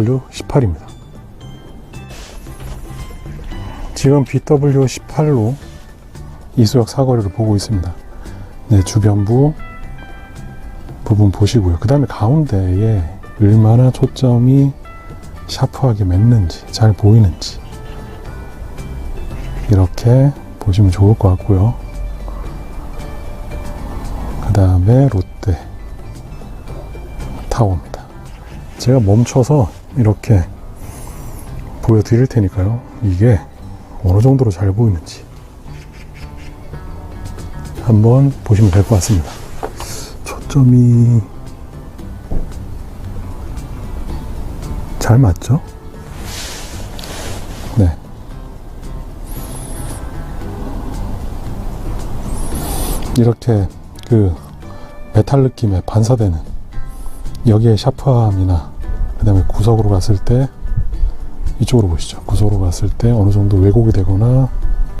BW18입니다. 지금 BW18로 이수역 사거리를 보고 있습니다. 네, 주변부 부분 보시고요. 그 다음에 가운데에 얼마나 초점이 샤프하게 맺는지, 잘 보이는지 이렇게 보시면 좋을 것 같고요. 그 다음에 롯데 타워입니다. 제가 멈춰서 이렇게 보여드릴 테니까요. 이게 어느 정도로 잘 보이는지 한번 보시면 될 것 같습니다. 초점이 잘 맞죠? 네. 이렇게 그 메탈 느낌에 반사되는 여기에 샤프함이나 그 다음에 구석으로 갔을 때 이쪽으로 보시죠. 구석으로 갔을 때 어느 정도 왜곡이 되거나